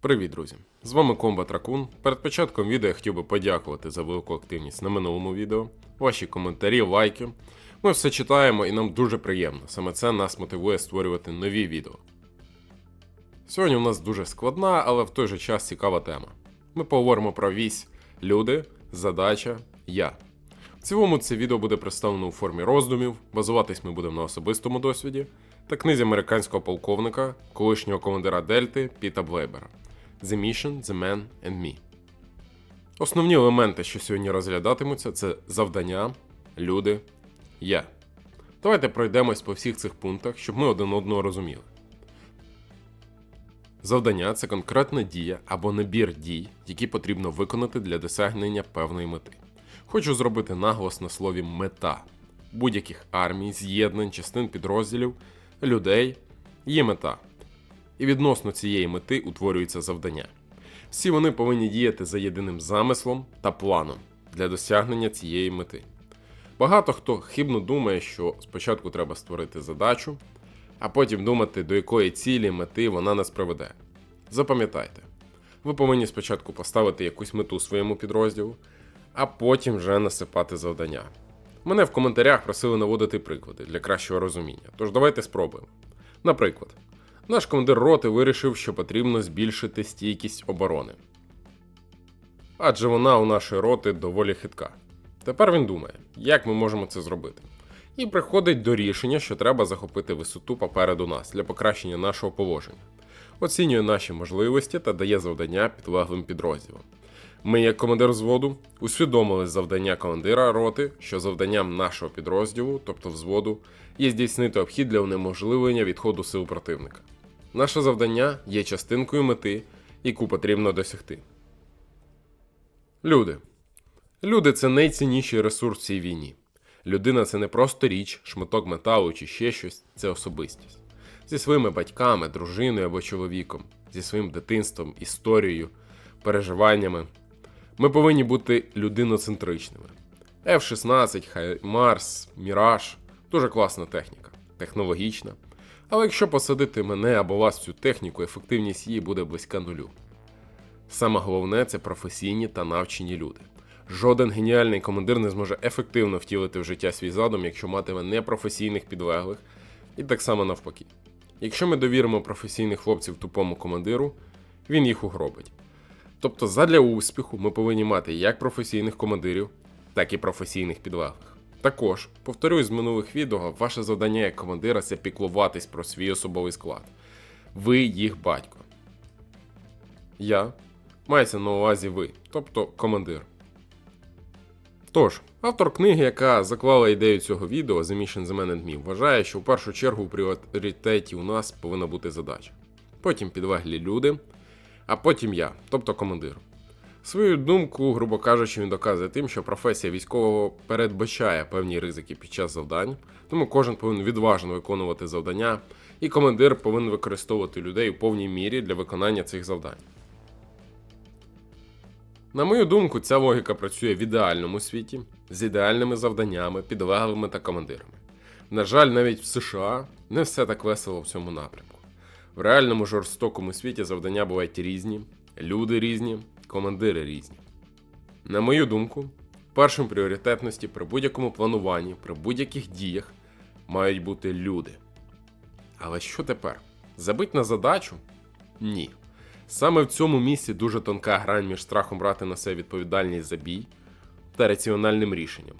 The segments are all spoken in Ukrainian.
Привіт, друзі! З вами Комбат Ракун. Перед початком відео я хотів би подякувати за велику активність на минулому відео, ваші коментарі, лайки. Ми все читаємо і нам дуже приємно. Саме це нас мотивує створювати нові відео. Сьогодні у нас дуже складна, але в той же час цікава тема. Ми поговоримо про вісь люди, задача, я. В цілому це відео буде представлено у формі роздумів, базуватись ми будемо на особистому досвіді та книзі американського полковника, колишнього командира Дельти Піта Блейбера The Mission, The Man and Me. Основні елементи, що сьогодні розглядатимуться, це завдання, люди, я. Давайте пройдемось по всіх цих пунктах, щоб ми один одного розуміли. Завдання це конкретна дія або набір дій, які потрібно виконати для досягнення певної мети. Хочу зробити наголос на слові мета будь-яких армій, з'єднань, частин підрозділів, людей є мета. І відносно цієї мети утворюється завдання. Всі вони повинні діяти за єдиним замислом та планом для досягнення цієї мети. Багато хто хибно думає, що спочатку треба створити задачу, а потім думати, до якої цілі мети вона нас приведе. Запам'ятайте, ви повинні спочатку поставити якусь мету своєму підрозділу, а потім вже насипати завдання. Мене в коментарях просили наводити приклади для кращого розуміння, тож давайте спробуємо. Наприклад, наш командир роти вирішив, що потрібно збільшити стійкість оборони. Адже вона у нашої роти доволі хитка. Тепер він думає, як ми можемо це зробити. І приходить до рішення, що треба захопити висоту попереду нас для покращення нашого положення. Оцінює наші можливості та дає завдання підлеглим підрозділам. Ми, як командир взводу, усвідомили завдання командира роти, що завданням нашого підрозділу, тобто взводу, є здійснити обхід для унеможливлення відходу сил противника. Наше завдання є частинкою мети, яку потрібно досягти. Люди. Люди це найцінніший ресурс в цій війні. Людина це не просто річ, шматок металу чи ще щось, це особистість. Зі своїми батьками, дружиною або чоловіком, зі своїм дитинством, історією, переживаннями. Ми повинні бути людиноцентричними. F-16, Хай Марс, Міраж дуже класна техніка, технологічна. Але якщо посадити мене або вас в цю техніку, ефективність її буде близька нулю. Саме головне це професійні та навчені люди. Жоден геніальний командир не зможе ефективно втілити в життя свій задум, якщо матиме непрофесійних підлеглих, і так само навпаки. Якщо ми довіримо професійних хлопців тупому командиру, він їх угробить. Тобто, задля успіху ми повинні мати як професійних командирів, так і професійних підлеглих. Також, повторюсь з минулих відео, ваше завдання як командира це піклуватись про свій особовий склад. Ви їх батько. Я мається на увазі ви, тобто командир. Тож, автор книги, яка заклала ідею цього відео The Mission The Man and Me, вважає, що в першу чергу у пріоритеті у нас повинна бути задача. Потім підлеглі люди, а потім я, тобто командир. Свою думку, грубо кажучи, він доказує тим, що професія військового передбачає певні ризики під час завдань, тому кожен повинен відважно виконувати завдання, і командир повинен використовувати людей у повній мірі для виконання цих завдань. На мою думку, ця логіка працює в ідеальному світі з ідеальними завданнями, підлеглими та командирами. На жаль, навіть в США не все так весело в цьому напрямку. В реальному жорстокому світі завдання бувають різні, люди різні, командири різні. На мою думку, першим пріоритетності при будь-якому плануванні, при будь-яких діях мають бути люди. Але що тепер? Забить на задачу? Ні. Саме в цьому місці дуже тонка грань між страхом брати на себе відповідальність за бій та раціональним рішенням.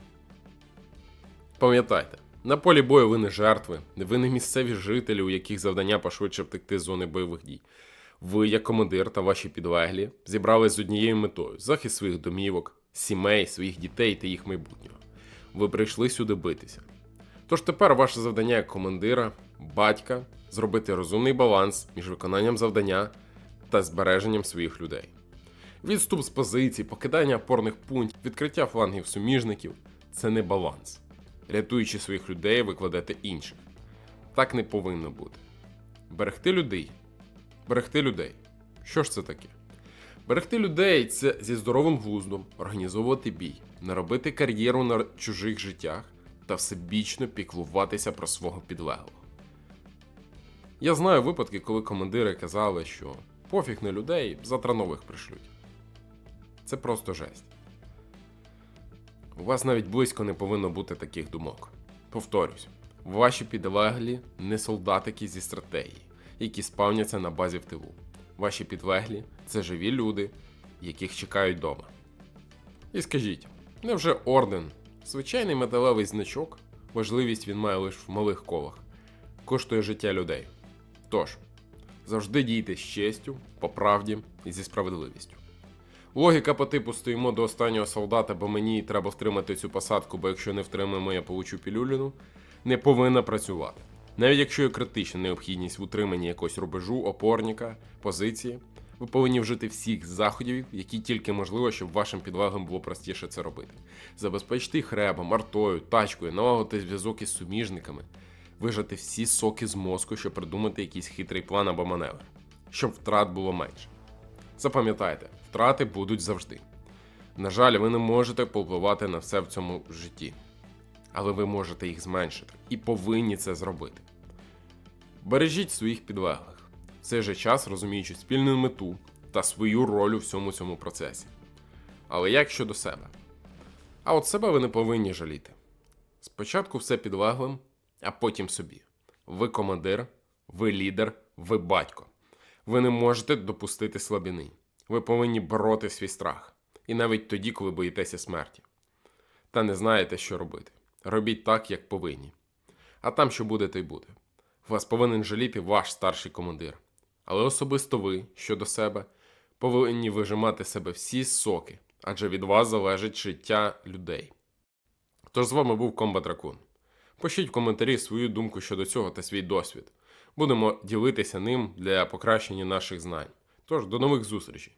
Пам'ятайте, на полі бою ви не жертви, ви не місцеві жителі, у яких завдання пошвидше втекти з зони бойових дій. Ви, як командир та ваші підлеглі, зібрались з однією метою захист своїх домівок, сімей, своїх дітей та їх майбутнього. Ви прийшли сюди битися. Тож тепер ваше завдання як командира, батька зробити розумний баланс між виконанням завдання та збереженням своїх людей. Відступ з позицій, покидання опорних пунктів, відкриття флангів суміжників це не баланс. Рятуючи своїх людей, ви кладете інших. Так не повинно бути. Берегти людей. Берегти людей. Що ж це таке? Берегти людей це зі здоровим глуздом, організовувати бій, не робити кар'єру на чужих життях та всебічно піклуватися про свого підлеглого. Я знаю випадки, коли командири казали, що Пофіг на людей, завтра нових пришлють. Це просто жесть. У вас навіть близько не повинно бути таких думок. Повторюсь, ваші підлеглі не солдатики зі стратегії, які спавняться на базі в тилу. Ваші підлеглі це живі люди, яких чекають вдома. І скажіть, невже орден, звичайний металевий значок, важливість він має лише в малих колах, коштує життя людей. Тож, завжди дійте з честю, по правді і зі справедливістю. Логіка по типу стоїмо до останнього солдата, бо мені треба втримати цю посадку, бо якщо не втримаємо, я получу пілюліну, не повинна працювати. Навіть якщо є критична необхідність в утриманні якогось рубежу, опорника, позиції, ви повинні вжити всіх заходів, які тільки можливо, щоб вашим підлеглим було простіше це робити. Забезпечити їх ребом, артою, тачкою, налагодити зв'язок із суміжниками, вижати всі соки з мозку, щоб придумати якийсь хитрий план або маневр, щоб втрат було менше. Запам'ятайте, втрати будуть завжди. На жаль, ви не можете впливати на все в цьому житті, але ви можете їх зменшити і повинні це зробити. Бережіть своїх підлеглих, в цей же час розуміючи спільну мету та свою роль у всьому цьому процесі. Але як щодо себе? А от себе ви не повинні жаліти. Спочатку все підлеглим, а потім собі. Ви командир, ви лідер, ви батько. Ви не можете допустити слабини. Ви повинні бороти свій страх. І навіть тоді, коли боїтеся смерті. Та не знаєте, що робити. Робіть так, як повинні. А там, що буде, то й буде. Вас повинен жаліти ваш старший командир. Але особисто ви, щодо себе, повинні вижимати себе всі соки, адже від вас залежить життя людей. Тож з вами був Комбат Ракун. Пишіть в коментарі свою думку щодо цього та свій досвід. Будемо ділитися ним для покращення наших знань. Тож, до нових зустрічей!